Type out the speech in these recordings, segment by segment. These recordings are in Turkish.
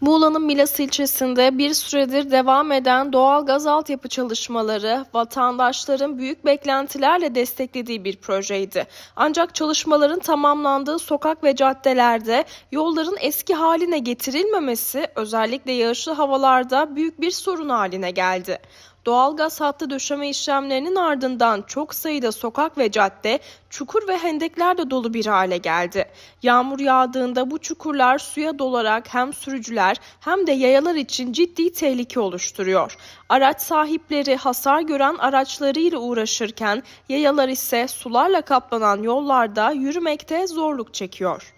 Muğla'nın Milas ilçesinde bir süredir devam eden doğal gaz altyapı çalışmaları vatandaşların büyük beklentilerle desteklediği bir projeydi. Ancak çalışmaların tamamlandığı sokak ve caddelerde yolların eski haline getirilmemesi özellikle yağışlı havalarda büyük bir sorun haline geldi. Doğalgaz hattı döşeme işlemlerinin ardından çok sayıda sokak ve cadde çukur ve hendeklerle dolu bir hale geldi. Yağmur yağdığında bu çukurlar suya dolarak hem sürücüler hem de yayalar için ciddi tehlike oluşturuyor. Araç sahipleri hasar gören araçlarıyla uğraşırken yayalar ise sularla kaplanan yollarda yürümekte zorluk çekiyor.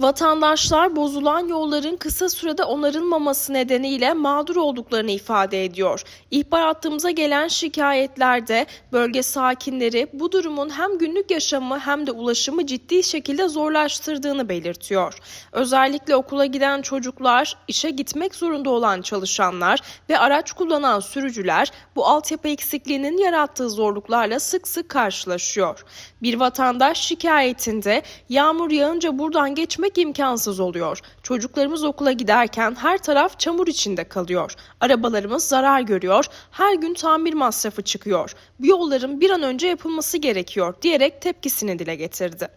Vatandaşlar bozulan yolların kısa sürede onarılmaması nedeniyle mağdur olduklarını ifade ediyor. İhbar hattımıza gelen şikayetlerde bölge sakinleri bu durumun hem günlük yaşamı hem de ulaşımı ciddi şekilde zorlaştırdığını belirtiyor. Özellikle okula giden çocuklar, işe gitmek zorunda olan çalışanlar ve araç kullanan sürücüler bu altyapı eksikliğinin yarattığı zorluklarla sık sık karşılaşıyor. Bir vatandaş şikayetinde yağmur yağınca buradan geçmek imkansız oluyor. Çocuklarımız okula giderken her taraf çamur içinde kalıyor. Arabalarımız zarar görüyor. Her gün tamir masrafı çıkıyor. Bu yolların bir an önce yapılması gerekiyor diyerek tepkisini dile getirdi.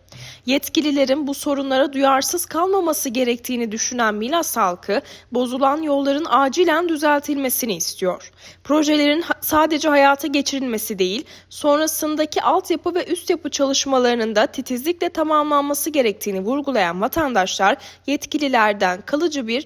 Yetkililerin bu sorunlara duyarsız kalmaması gerektiğini düşünen Milas halkı bozulan yolların acilen düzeltilmesini istiyor. Projelerin sadece hayata geçirilmesi değil, sonrasındaki altyapı ve üst yapı çalışmalarının da titizlikle tamamlanması gerektiğini vurgulayan vatandaşlar yetkililerden kalıcı bir